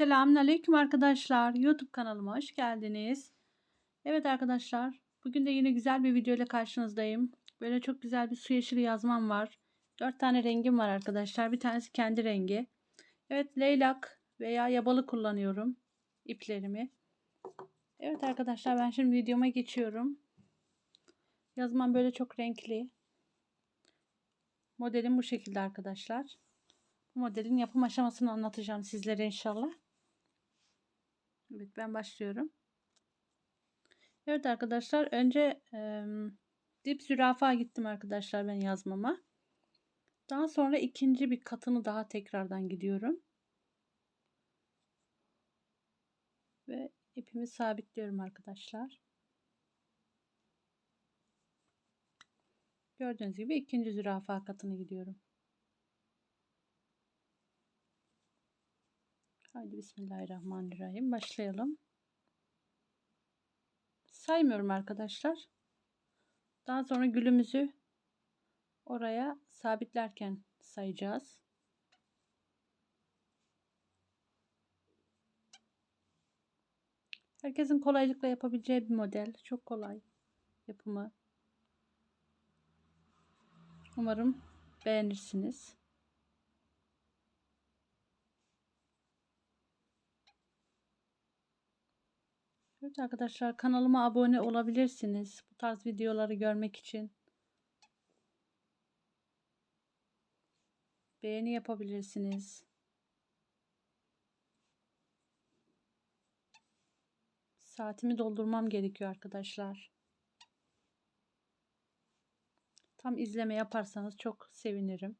Selamünaleyküm arkadaşlar. YouTube kanalıma hoş geldiniz. Evet arkadaşlar, bugün de yine güzel bir video ile karşınızdayım. Böyle çok güzel bir su yeşili yazmam var. 4 tane rengim var arkadaşlar. Bir tanesi kendi rengi. Evet, leylak veya yabalı kullanıyorum iplerimi. Evet arkadaşlar, ben şimdi videoma geçiyorum. Yazmam böyle çok renkli. Modelim bu şekilde arkadaşlar. Bu modelin yapım aşamasını anlatacağım sizlere inşallah. Evet ben başlıyorum. Evet arkadaşlar önce e, dip zürafa gittim arkadaşlar ben yazmama. Daha sonra ikinci bir katını daha tekrardan gidiyorum. Ve ipimi sabitliyorum arkadaşlar. Gördüğünüz gibi ikinci zürafa katını gidiyorum. Haydi Bismillahirrahmanirrahim. Başlayalım. Saymıyorum arkadaşlar. Daha sonra gülümüzü oraya sabitlerken sayacağız. Herkesin kolaylıkla yapabileceği bir model. Çok kolay yapımı. Umarım beğenirsiniz. Evet arkadaşlar kanalıma abone olabilirsiniz. Bu tarz videoları görmek için. Beğeni yapabilirsiniz. Saatimi doldurmam gerekiyor arkadaşlar. Tam izleme yaparsanız çok sevinirim.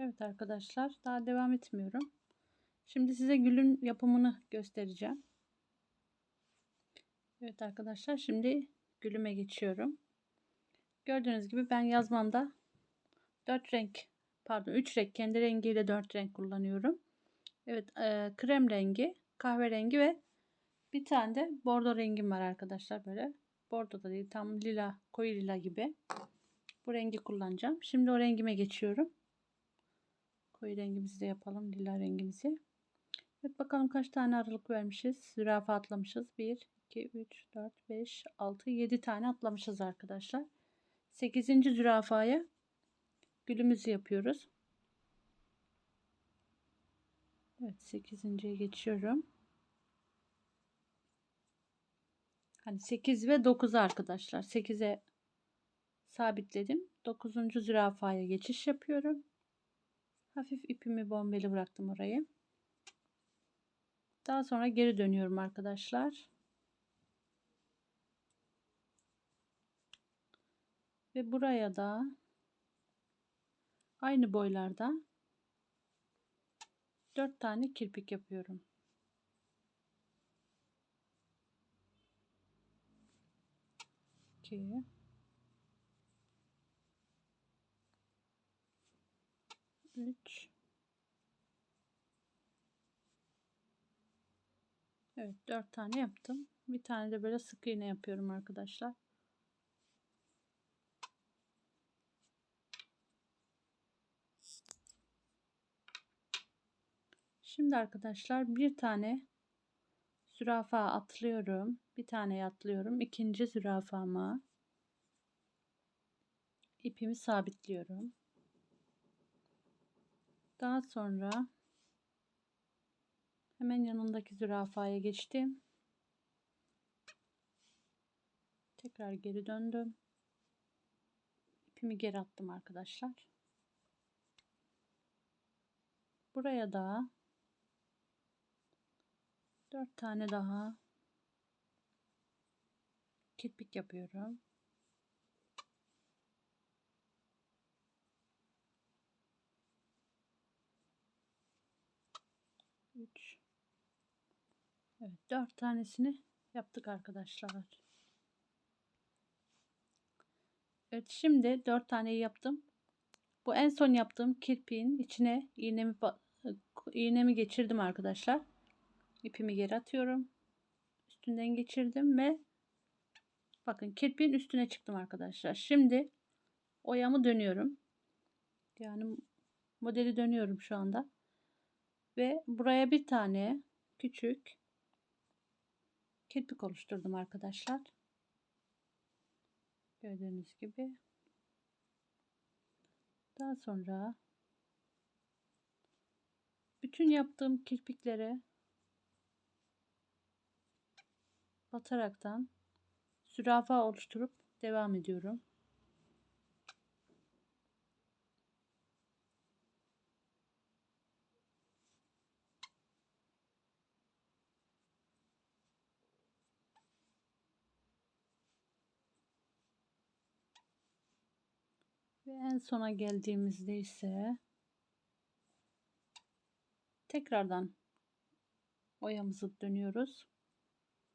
Evet arkadaşlar daha devam etmiyorum. Şimdi size gülün yapımını göstereceğim. Evet arkadaşlar şimdi gülüme geçiyorum. Gördüğünüz gibi ben yazmamda 4 renk pardon 3 renk kendi rengiyle 4 renk kullanıyorum. Evet e, krem rengi, kahverengi ve bir tane de bordo rengim var arkadaşlar böyle. Bordo da değil tam lila koyu lila gibi. Bu rengi kullanacağım. Şimdi o rengime geçiyorum. Koyu rengimizi de yapalım. Lila rengimizi. Evet bakalım kaç tane aralık vermişiz. Zürafa atlamışız. 1, 2, 3, 4, 5, 6, 7 tane atlamışız arkadaşlar. 8. zürafaya gülümüzü yapıyoruz. Evet 8.ye geçiyorum. Hani 8 ve 9 arkadaşlar. 8'e sabitledim. 9. zürafaya geçiş yapıyorum. Hafif ipimi bombeli bıraktım orayı. Daha sonra geri dönüyorum arkadaşlar. Ve buraya da aynı boylarda 4 tane kirpik yapıyorum. İki. 3 Evet 4 tane yaptım. Bir tane de böyle sık iğne yapıyorum arkadaşlar. Şimdi arkadaşlar bir tane zürafa atlıyorum. Bir tane atlıyorum. İkinci zürafama ipimi sabitliyorum. Daha sonra hemen yanındaki zürafaya geçtim. Tekrar geri döndüm. İpimi geri attım arkadaşlar. Buraya da 4 tane daha kirpik yapıyorum. 3 Evet 4 tanesini yaptık arkadaşlar. Evet şimdi 4 taneyi yaptım. Bu en son yaptığım kirpiğin içine iğnemi iğnemi geçirdim arkadaşlar. İpimi geri atıyorum. üstünden geçirdim ve bakın kirpiğin üstüne çıktım arkadaşlar. Şimdi oyamı dönüyorum. Yani modeli dönüyorum şu anda. Ve buraya bir tane küçük kirpik oluşturdum arkadaşlar. Gördüğünüz gibi. Daha sonra bütün yaptığım kirpiklere bataraktan zürafa oluşturup devam ediyorum. Ve en sona geldiğimizde ise tekrardan oyamızı dönüyoruz.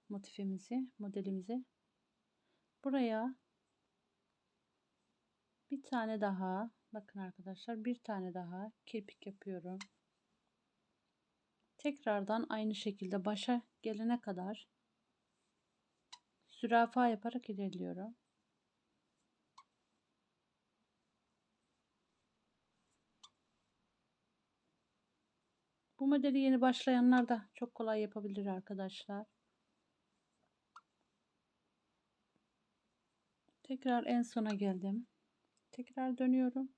Motifimizi, modelimizi. Buraya bir tane daha bakın arkadaşlar bir tane daha kirpik yapıyorum. Tekrardan aynı şekilde başa gelene kadar zürafa yaparak ilerliyorum. Bu modeli yeni başlayanlar da çok kolay yapabilir arkadaşlar. Tekrar en sona geldim. Tekrar dönüyorum.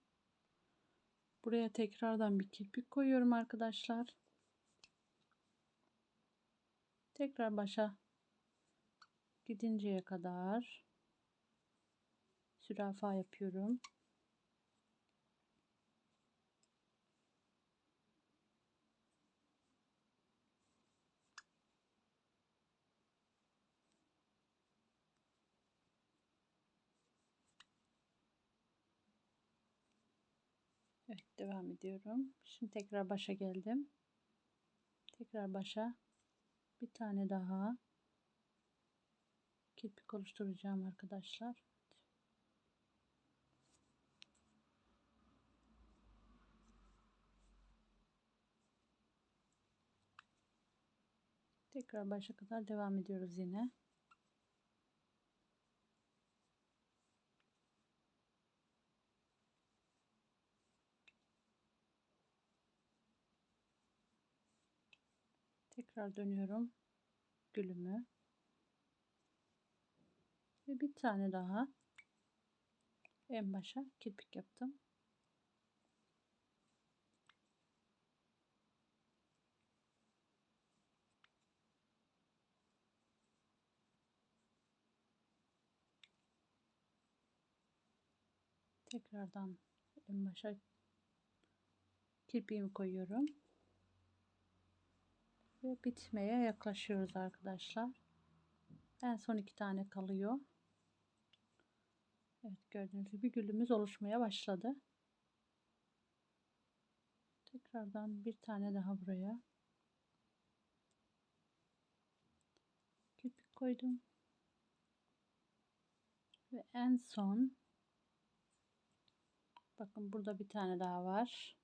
Buraya tekrardan bir kirpik koyuyorum arkadaşlar. Tekrar başa gidinceye kadar zürafa yapıyorum. Evet devam ediyorum. Şimdi tekrar başa geldim. Tekrar başa bir tane daha kirpik oluşturacağım arkadaşlar. Tekrar başa kadar devam ediyoruz yine. Tekrar dönüyorum gülümü. Ve bir tane daha en başa kirpik yaptım. Tekrardan en başa kirpiğimi koyuyorum ve bitmeye yaklaşıyoruz arkadaşlar. En son iki tane kalıyor. Evet gördüğünüz gibi gülümüz oluşmaya başladı. Tekrardan bir tane daha buraya. Kirpik koydum. Ve en son bakın burada bir tane daha var.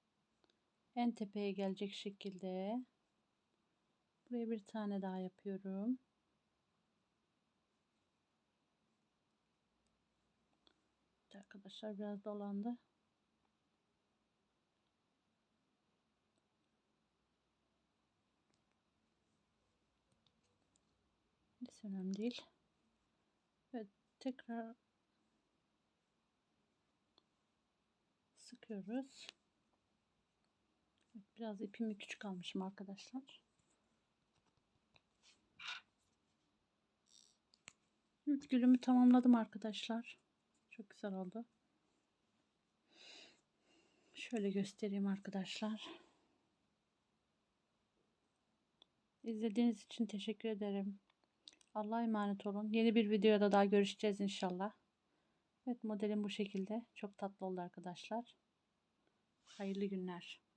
En tepeye gelecek şekilde Buraya bir tane daha yapıyorum. Arkadaşlar biraz dolandı. Hiç önemli değil. Evet tekrar sıkıyoruz. Biraz ipimi küçük almışım arkadaşlar. Gülümü tamamladım arkadaşlar. Çok güzel oldu. Şöyle göstereyim arkadaşlar. İzlediğiniz için teşekkür ederim. Allah'a emanet olun. Yeni bir videoda daha görüşeceğiz inşallah. Evet modelim bu şekilde. Çok tatlı oldu arkadaşlar. Hayırlı günler.